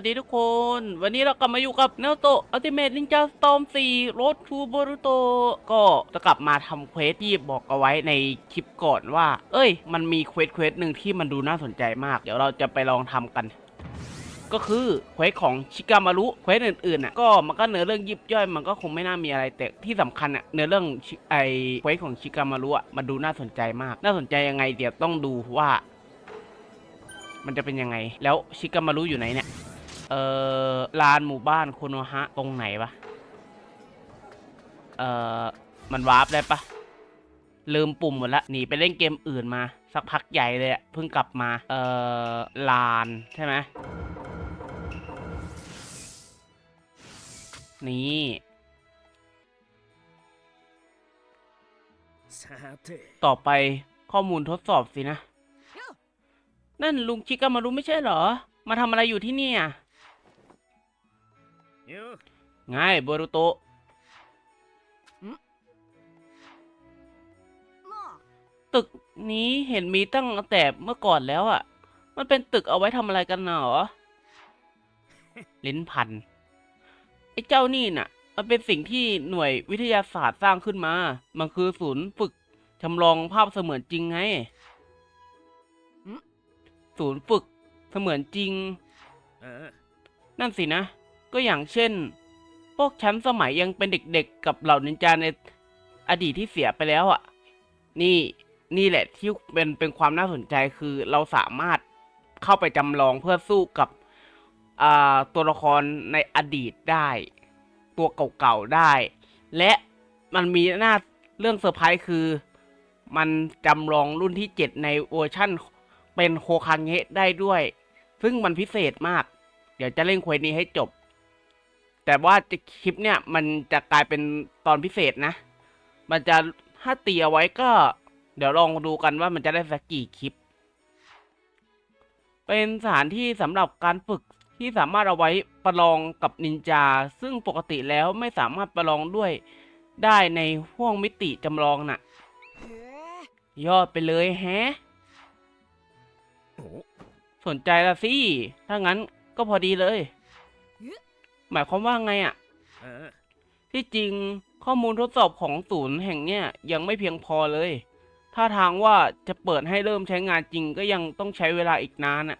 วัสดีทุกคน วันนี้เรากลับมาอยู่กับเนโตอัลติเม e นินจาสตอม4 Road to Boruto ก็จะกลับมาทำเควสที่บอกเอาไว้ในคลิปก่อนว่า เอ้ย มันมีเควสเควสหนึ่งที่มันดูน่าสนใจมาก เดี๋ยวเราจะไปลองทำกัน ก็คือเควสของชิกามารุเควสอื่นๆน่ะก็มันก็เนื้อเรื่องยิบย่อยมันก็คงไม่น่ามีอะไรแต่ที่สำคัญอะเนื้อเรื่องไอเควสของชิกามารุอะมันดูน่าสนใจมาก น่าสนใจยังไงเดี๋ยวต้องดูว่ามันจะเป็นยังไง แล้วชิกามารุอยู่ไหนเนี่ย เอ่อลานหมู่บ้านโคโนฮะตรงไหนปะเอ่อมันวาร์ปได้ปะลืมปุ่มหมดละหนีไปเล่นเกมอื่นมา สักพักใหญ่เลยเพิ่งกลับมา เอ่อลานใช่ไหมนี่ต่อไปข้อมูลทดสอบสินะ นั่นลุงชิกามารุไม่ใช่เหรอ มาทำอะไรอยู่ที่นี่อะ ไงโบรุโตะตึกนี้เห็นมีตั้งแต่เมื่อก่อนแล้วอะ่ะ มันเป็นตึกเอาไว้ทำอะไรกันหนอลิ้นพัน ไอ้เจ้านี่น่ะ มันเป็นสิ่งที่หน่วยวิทยาศาสตร์สร้างขึ้นมา มันคือศูนย์ฝึกจำลองภาพเสมือนจริงไงศูนย์ฝึกเสมือนจริงああนั่นสินะ ก็อย่างเช่น พวกฉันสมัยยังเป็นเด็กๆ กับเหล่านินจาในอดีตที่เสียไปแล้วอะ่ะ นี่นี่แหละที่เป็นเป็นความน่าสนใจคือเราสามารถเข้าไปจำลองเพื่อสู้กับตัวละครในอดีตได้ ตัวเก่าๆได้ และมันมีหน้าเรื่องเซอร์ไพรส์คือ มันจำลองรุ่นที่ 7 ในเวอร์ชั่นเป็นโฮคังเงะได้ด้วย ซึ่งมันพิเศษมาก เดี๋ยวจะเล่นเควสนี้ให้จบ แต่ว่าจะคลิปเนี่ยมันจะกลายเป็นตอนพิเศษนะ มันจะถ้าตีเอาไว้ก็ เดี๋ยวลองดูกันว่ามันจะได้สักกี่คลิป เป็นสถานที่สำหรับการฝึกที่สามารถเอาไว้ประลองกับนินจา ซึ่งปกติแล้วไม่สามารถประลองด้วยได้ในห่วงมิติจำลองน่ะ ยอดไปเลยแฮะおสนใจละสิ ถ้างั้นก็พอดีเลย หมายความว่าไงอะ่ะที่จริงข้อมูลทดสอบของศูนย์แห่งเนี้ยยังไม่เพียงพอเลย ถ้าทางว่าจะเปิดให้เริ่มใช้งานจริงก็ยังต้องใช้เวลาอีกนานอะ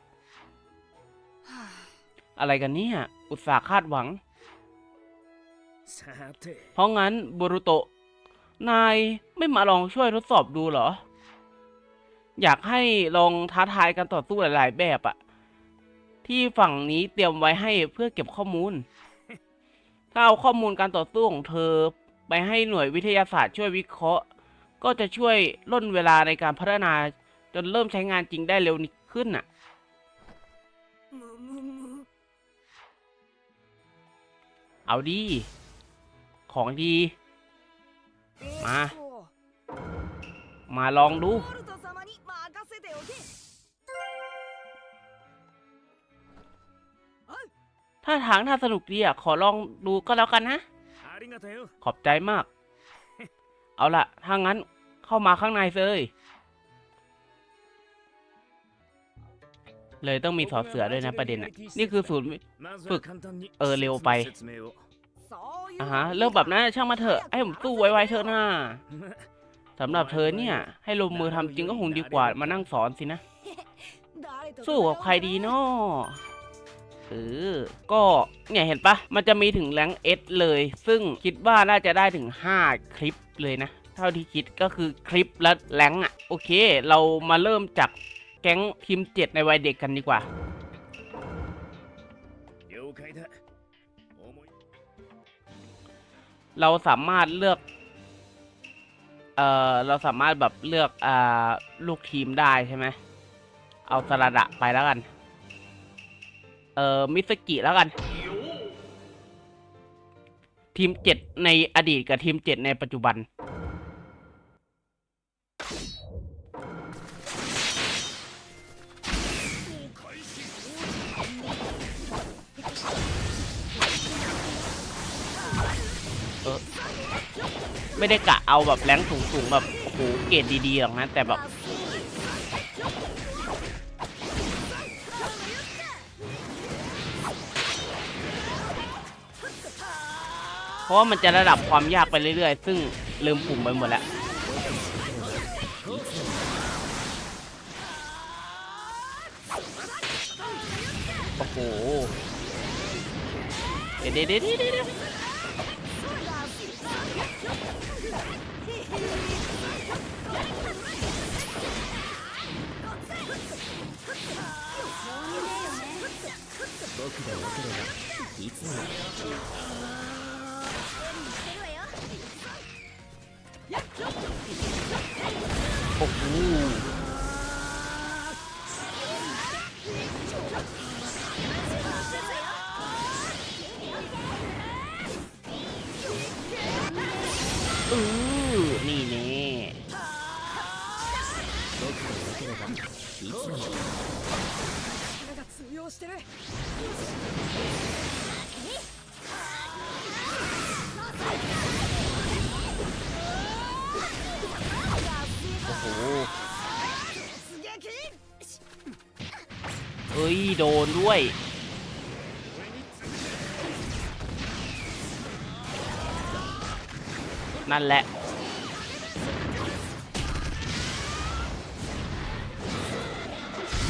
อะไรกันเนี่ย อุตสาห์คาดหวังเพราะงั้นบรุโตนายไม่มาลองช่วยทดสอบดูเหรอ อยากให้ลองท้าทายการต่อสู้หลาย ๆ แบบอะ ที่ฝั่งนี้เตรียมไว้ให้เพื่อเก็บข้อมูล ถ้าเอาข้อมูลการต่อสู้ของเธอ ไปให้หน่วยวิทยาศาสตร์ช่วยวิเคราะห์ ก็จะช่วยล่นเวลาในการพัฒนาจนเริ่มใช้งานจริงได้เร็วขึ้นน่ะ เอาดี ของดี มา มาลองดู ท่าทางถ้าสนุกดีอะ ขอลองดูก็แล้วกันนะ ขอบใจมาก เอาล่ะ ถ้างั้นเข้ามาข้างในเลย เลยต้องมีสอเสือด้วยนะประเด็นอะ นี่คือศูนย์ฝึก เออเร็วไปอะฮะ เรื่องแบบนั้นช่างมาเถอะ ให้ผมสู้ไวๆเถอะหน้าสำหรับเธอเนี่ย ให้ลงมือทำจริงก็หงดีกว่ามานั่งสอนสินะ สู้กับใครดีนาะ เอก็เนี่ยเห็นปะมันจะมีถึงแรงเอสเลย ซึ่งคิดว่าน่าจะได้ถึง 5 คลิปเลยนะ เท่าที่คิดก็คือคลิปและแรงอะโอเค เรามาเริ่มจากแก๊งคิมเจ็ดในวัยเด็กกันดีกว่าเราสามารถเลือก เอ่อ เราสามารถแบบเลือกอ่าลูกทีมได้ใช่ไหม เอาสระดะไปแล้วกัน เอ่อมิสกิแล้วกัน ทีมเจ็ดในอดีตกับทีมเจ็ดในปัจจุบัน เออ ไม่ได้กะเอาแบบแรงสูงๆแบบโอ้โหเกรดดีๆหรอกนะ แต่แบบ「 เพราะว่ามันจะระดับความยากไปเรื่อยๆ ซึ่งลืมปุ่มไปหมดแล้ว โอ้โห เดี๋ยวเดี๋ยวเดี๋ยวเดี๋ยว 僕でよければいつも โอ้ โดนด้วย นั่นแหละ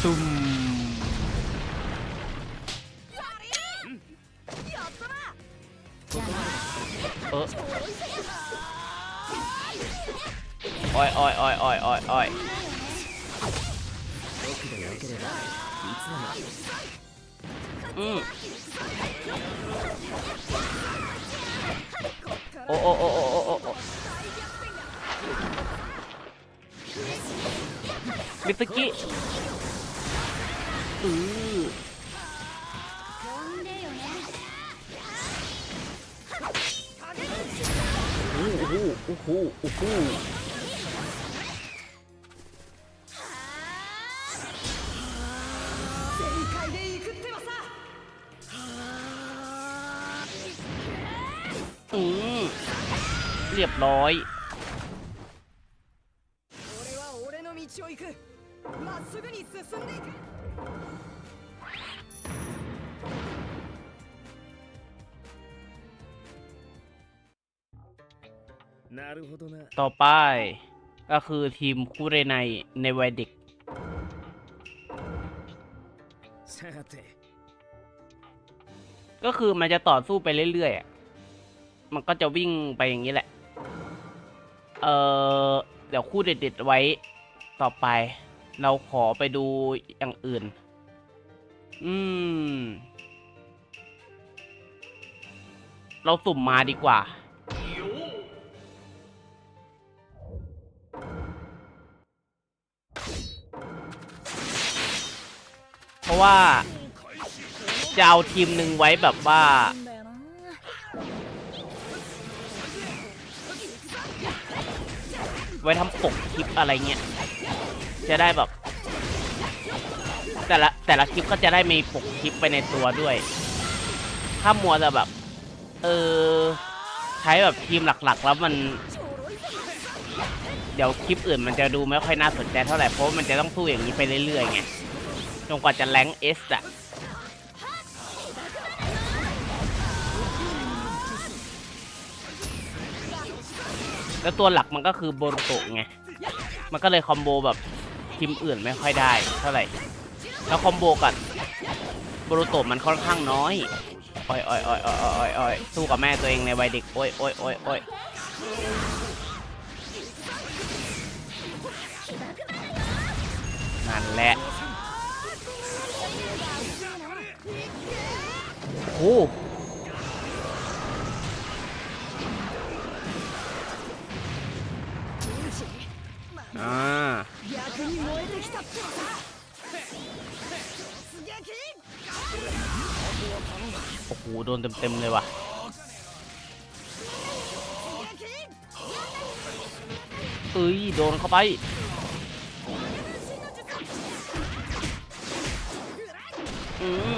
ซุ่มเออออยออยออยออยออย 음. 어어어어어어. 미트키. 으. 오호 오호 오호. เรียบร้อยต่อไปก็คือทีมคูเรนในในวัยเด็กก็คือมันจะต่อสู้ไปเรื่อยๆ มันก็จะวิ่งไปอย่างนี้แหละ เออเดี๋ยวคู่เด็ดๆไว้ต่อไป เราขอไปดูอย่างอื่น อืม เราสุ่มมาดีกว่า เพราะว่าจะเอาทีมหนึ่งไว้แบบว่า ไว้ทำปกคลิปอะไรเงี้ย จะได้แบบ แต่ละแต่ละคลิปก็จะได้มีปกคลิปไปในตัวด้วย ถ้ามัวแต่แบบ เออ ใช้แบบทีมหลักๆ แล้วมัน เดี๋ยวคลิปอื่นมันจะดูไม่ค่อยน่าสนใจเท่าไหร่เพราะมันจะต้องสู้อย่างนี้ไปเรื่อยๆไงจนกว่าจะแรงเอสอะ แล้วตัวหลักมันก็คือโบรุโตะไง มันก็เลยคอมโบแบบทีมอื่นไม่ค่อยได้เท่าไหร่ แล้วคอมโบกับโบรุโตะมันค่อนข้างน้อยอ้อยอ้อยอ้อยอ้อยอ้อยอ้อยสู้กับแม่ตัวเองในวัยเด็กโอ้ยโอ้ยโอ้ยโอ้ยนั่นแหละโอ้ โอ้โหโดนเต็มๆเลยว่ะเอ้ยโดนเข้าไปอืม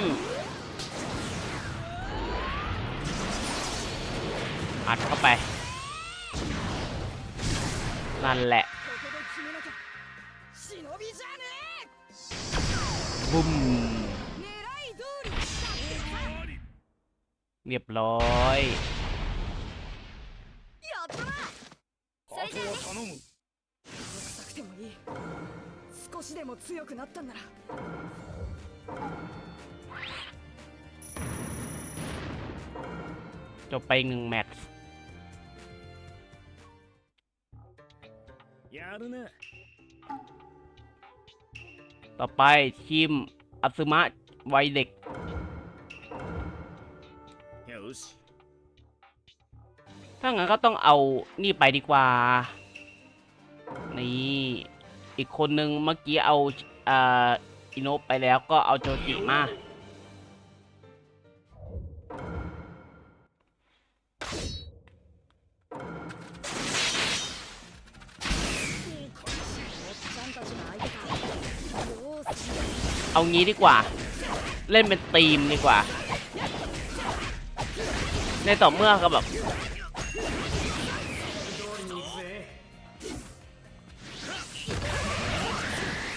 やるな ต่อไปทีมอัซึมะวัยเด็ก よし ถ้างั้นก็ต้องเอานี่ไปดีกว่า นี่ อีกคนนึงเมื่อกี้เอาอ่าอิโนะไปแล้วก็เอาโจจิมา เอางี้ดีกว่า เล่นเป็นทีมดีกว่า ในต่อเมื่อก็แบบ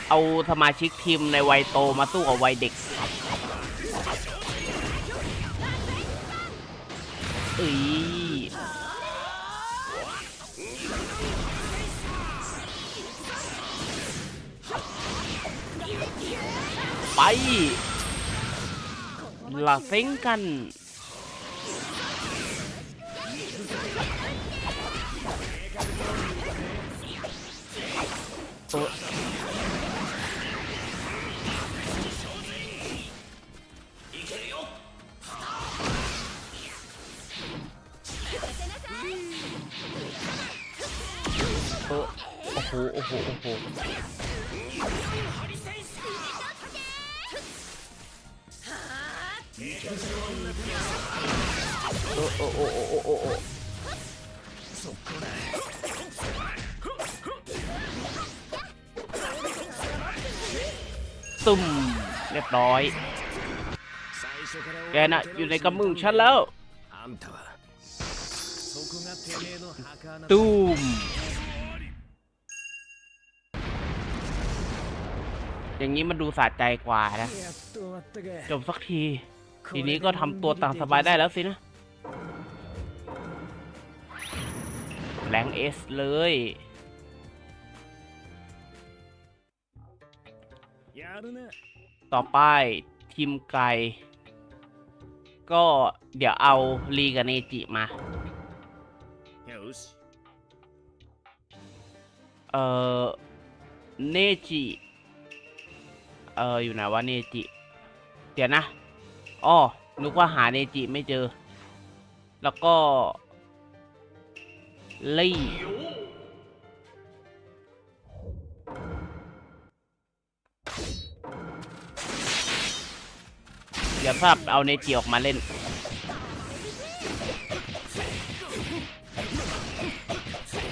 เอาสมาชิกทีมในวัยโตมาสู้กับวัยเด็กเอ้ย ไปลาเซ็งกัน โอ้โห โอ้โห โอ้โห ตุ่มเรียบร้อย แกน่ะอยู่ในกำมือฉันแล้วตุ่มอย่างนี้มันดูสะใจกว่านะ จบสักที ทีนี้ก็ทำตัวต่างสบายได้แล้วสินะแรงเอสเลย ต่อไปทีมไกล ก็เดี๋ยวเอาลีกับเนจิมา เออเนจิ เอออยู่ไหนวะเนจิ เดี๋ยวนะ อ้อนึกว่าหาเนจิไม่เจอ แล้วก็ลี่เดี๋ยวภาพเอาเนจิออกมาเล่น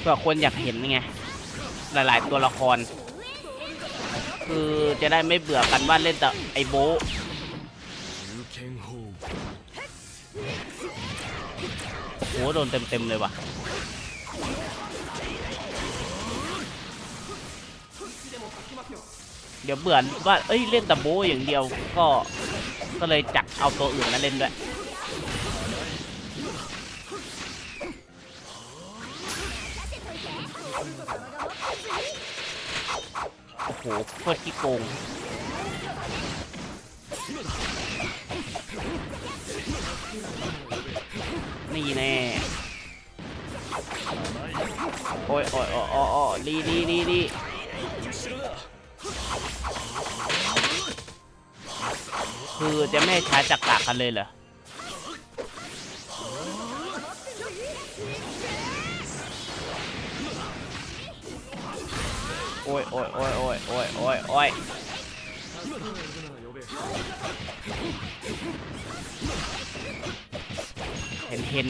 เพื่อคนอยากเห็นไง หลาย ๆ ตัวละคร คือจะได้ไม่เบื่อกันว่าเล่นแต่ไอโบ หโดนเต็มๆเลยว่ะเดี๋ยวเบื่อว่า เอ้ย เล่นแต่โบอย่างเดียว ก็ ก็เลยจัดเอาตัวอื่นมาเล่นด้วย โอ้โหโคตรขี้โกง ดีดีดีดีคือจะไม่ใช้จักรกกันเลยเหรอโอ้ยโอ้ยโอ้ยโอ้ยโอ้ยโอ้ยโอ้ยเห็นเห็น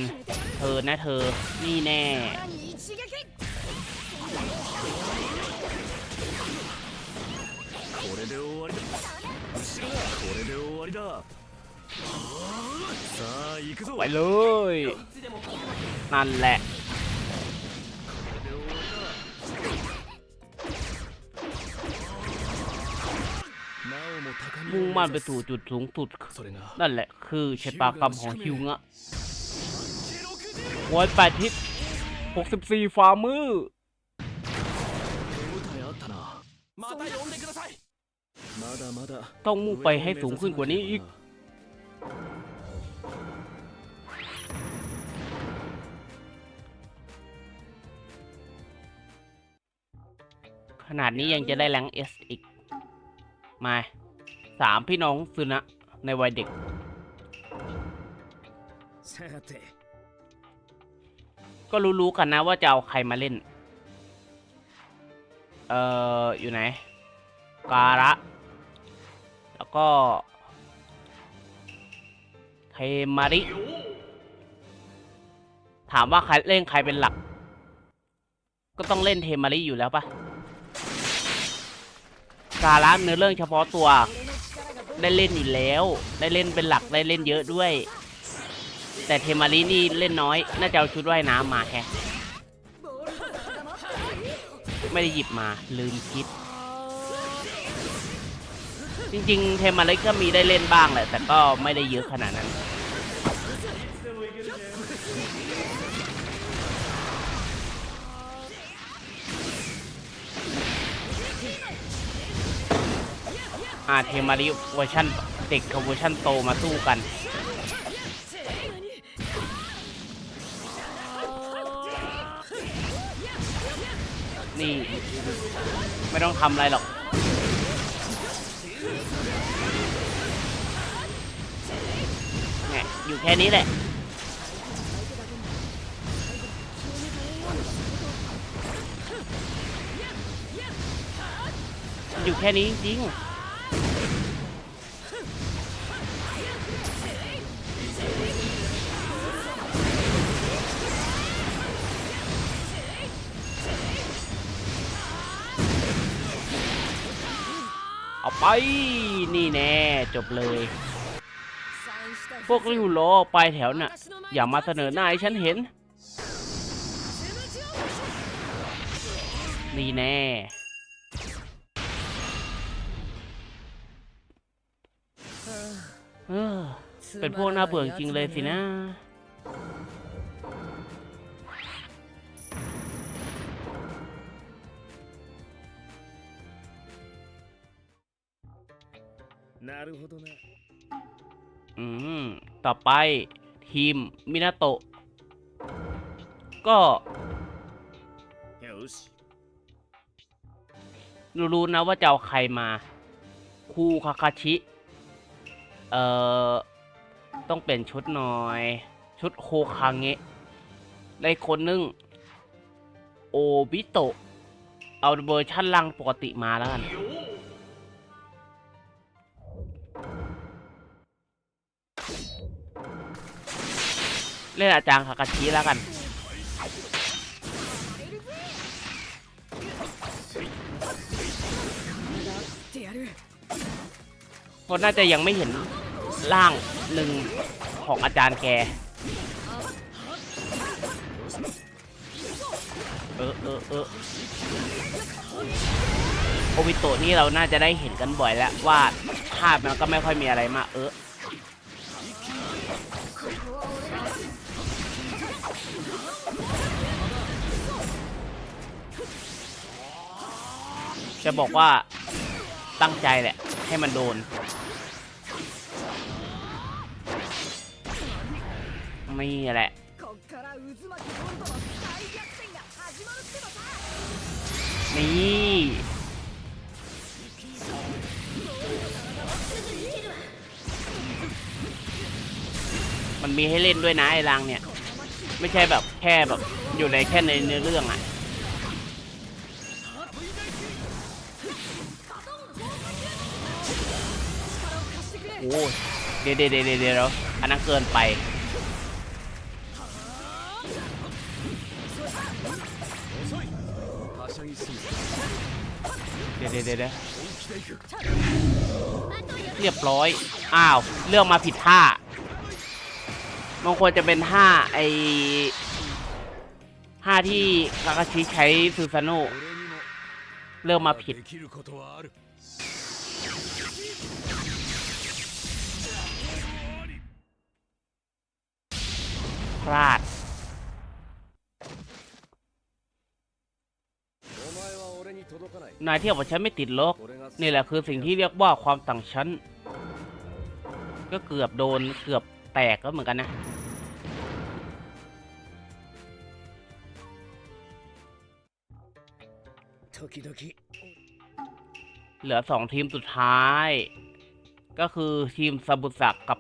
เธอนะเธอ นี่แน่ で終わりだ後ろだこれで終わりださあ行くぞ ไปเลย นั่นแหละ なおも高み มุ่ง を มั่น 目 ไป 指す สู่จุดสูงสุด それが นั่นแหละ คือชะตากรรมของฮิวงะหัวแปดทิศ64ฝ่ามือ また呼んでくださいまだまだ ต้องมุ่งไปให้สูงขึ้นกว่านี้อีก ขนาดนี้ยังจะได้แรงเอสอีก มาสามพี่น้องซึนะในวัยเด็กさてก็รู้ๆกันนะว่าจะเอาใครมาเล่น เอ่อ อยู่ไหน การะ แล้วก็เทมาริ ถามว่าใครเล่นใครเป็นหลัก ก็ต้องเล่นเทมาริอยู่แล้วปะการะเนื้อเรื่องเฉพาะตัว ได้เล่นอยู่แล้ว ได้เล่นเป็นหลักได้เล่นเยอะด้วย แต่เทมารินี่เล่นน้อย น่าจะเอาชุดว่ายน้ำมาแฮะไม่ได้หยิบมาลืมคิด จริงๆ เทมาริก็มีได้เล่นบ้างแหละ แต่ก็ไม่ได้เยอะขนาดนั้นอ่าเทมาริเวอร์ชันเด็กกับเวอร์ชันโตมาสู้กันนี่ ไม่ต้องทำอะไรหรอก อยู่แค่นี้แหละอยู่แค่นี้จริง ไปนี่แน่จบเลย พวกริ้วล้อปลายแถวน่ะ อย่ามาเสนอหน้าให้ฉันเห็น นี่แน่เออเป็นพวกหน่าเบื่อจริงเลยสินะ なるほどな อืม ต่อไปทีมมินาโตะ ก็ よし รู้ๆนะว่าจะเอาใครมา คูคาคาชิ เอ่อ ต้องเปลี่ยนชุดหน่อย ชุดโคคังเงะได้คนหนึง โอบิโตะ เอาเวอร์ชั่นล่างปกติมาแล้วกัน เ ล่นอาจารย์คากาชิแล้วกัน คนน่าจะยังไม่เห็นร่างหนึ่งของอาจารย์แก เออเออเออโอวิโตะนี่เราน่าจะได้เห็นกันบ่อยแล้วว่าภาพมันก็ไม่ค่อยมีอะไรมากเออ จะบอกว่าตั้งใจแหละ ให้มันโดนมีแหละนี่มันมีให้เล่นด้วยนะไอ้ลังเนี่ย ไม่ใช่แบบแค่แบบอยู่ในแค่ในเนื้อเรื่องอะ่ะ อ้เดี๋ยวเดี๋ยวเดี๋เดี๋อันนั้นเกินไป เดี๋ยวเดี๋ยวเดี๋เรียบร้อย อ้าว เลือกมาผิดท่ามันควรจะเป็นท่าไอท่าที่กากาชิใช้ซูซานุเลือกมาผิด พลาด นายเที่ยวกับฉันไม่ติดลก นี่แหละคือสิ่งที่เรียกว่าความต่างชั้น ก็เกือบโดนเกือบแตกก็เหมือนกันนะเหลือสองทีมสุดท้าย ก็คือทีมซาบุสักกับ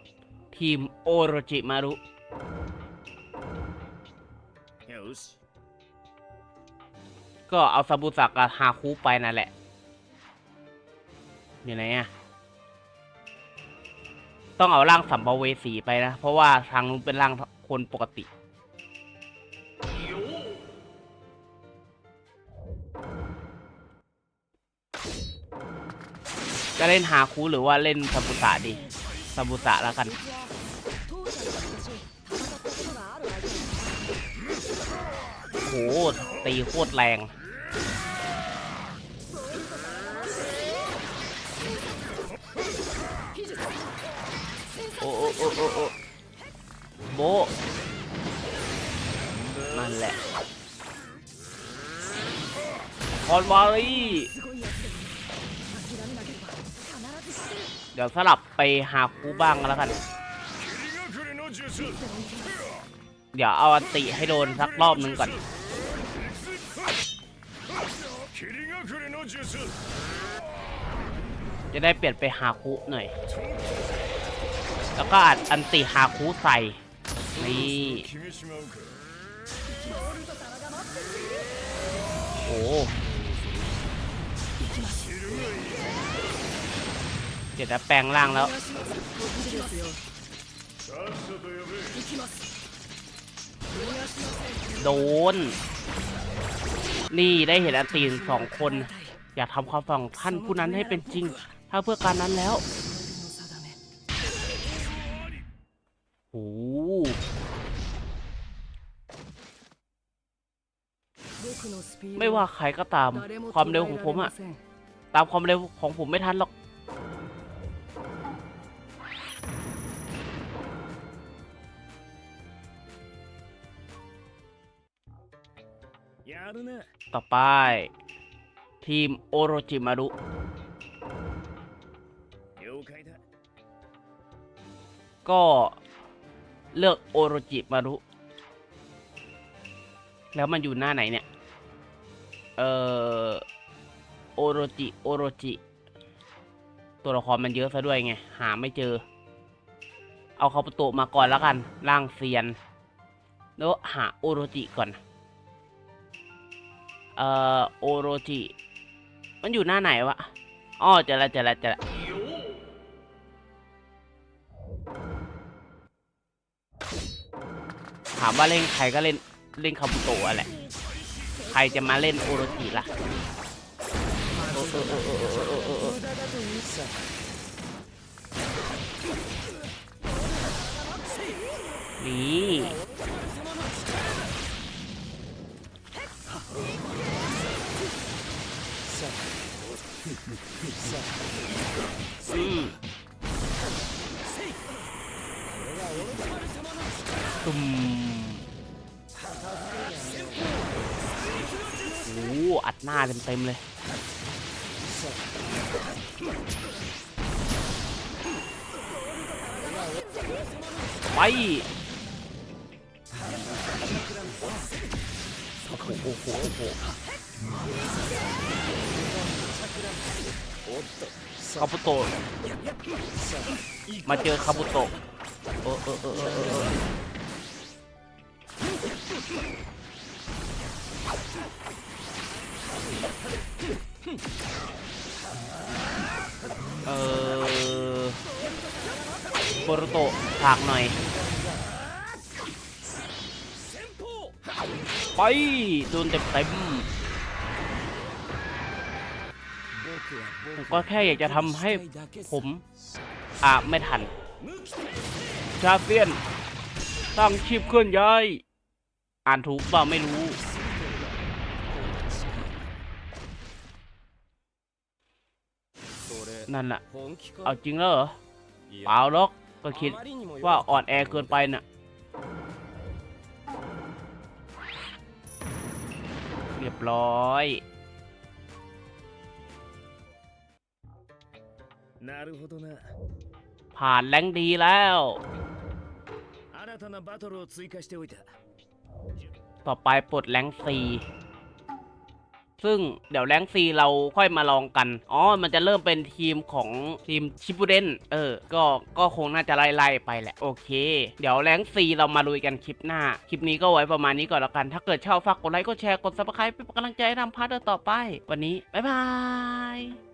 ทีมโอโรจิมารุ ก็เอาซาบุสะกับฮาคุไปนั่นแหละ อยู่ไหนอะต้องเอาร่างสัมภเวสีไปนะ เพราะว่าทางนู้นเป็นร่างคนปกติ จะเล่นฮาคุหรือว่าเล่นซาบุสะดีซาบุสะแล้วกัน หตีโคตรแรงโอ้โอ้โอ้โอ้โบนั่นแหละคอนวารีเดี๋ยวสลับไปหาคูบ้างกันแล้วกัน เดี๋ยวเอาอติให้โดนสักรอบนึงก่อน จะได้เปลี่ยนไปฮาคุหน่อย แล้วก็อัดอันติฮาคุใส่ นี่โอ้เดี๋ยวแปลงร่างแล้วโดน นี่ได้เห็นอันตีนสองคน อยากทำความฝังท่านผู้นั้นให้เป็นจริง ถ้าเพื่อการนั้นแล้วโอ้ไม่ว่าใครก็ตามความเร็วของผมอะตามความเร็วของผมไม่ทันหรอกต่อไป ทีมโอโรจิมารุ ก็เลือกโอโรจิมารุแล้วมันอยู่หน้าไหนเนี่ย เอ่อ โอโรจิ โอโรจิ ตัวละครมันเยอะซะด้วยไง หาไม่เจอ เอาคาปุโตะมาก่อนแล้วกัน ร่างเซียน แล้วหาโอโรจิก่อน เอ่อ โอโรจิ มันอยู่หน้าไหนวะ อ้อเจอละเจอละเจอละ ถามว่าเล่นใครก็เล่นเล่นคาบุโตะแหละ ใครจะมาเล่นโอโรจิล่ะนี่อืมตุ่ม อัดหน้าเต็มๆเลย ไป โอ้โหโอ้โหโอ้โหคาบุโตะมาเจอคาบุโตะเออเออเออเออ เออโปรโตะผักหน่อย ไปโดนเต็มเต็ผมก็แค่อยากจะทำให้ผม อ่าไม่ทัน ชาเฟียนตั้งชีพเคลื่อนย้าย อ่านถูกเปล่าไม่รู้ นั่นแหละเอาจริงแล้วเหรอเปล่าหรอกก็คิดว่าอ่อนแอเกินไปน่ะ เรียบร้อยผ่านแรงดีแล้วต่อไปปลดแรงสี่ ซึ่งเดี๋ยวแรงซีเราค่อยมาลองกัน อ๋อ มันจะเริ่มเป็นทีมของทีมชิบูเดนเออ ก็ก็คงน่าจะไล่ๆไปแหละ โอเค เดี๋ยวแรงซีเรามาลุยกันคลิปหน้า คลิปนี้ก็ไว้ประมาณนี้ก่อนแล้วกัน ถ้าเกิดชอบฝากกดไลค์กดแชร์กดซับสไครป์เป็นกำลังใจให้ทำพาร์ทต่อไป วันนี้ บ๊ายบาย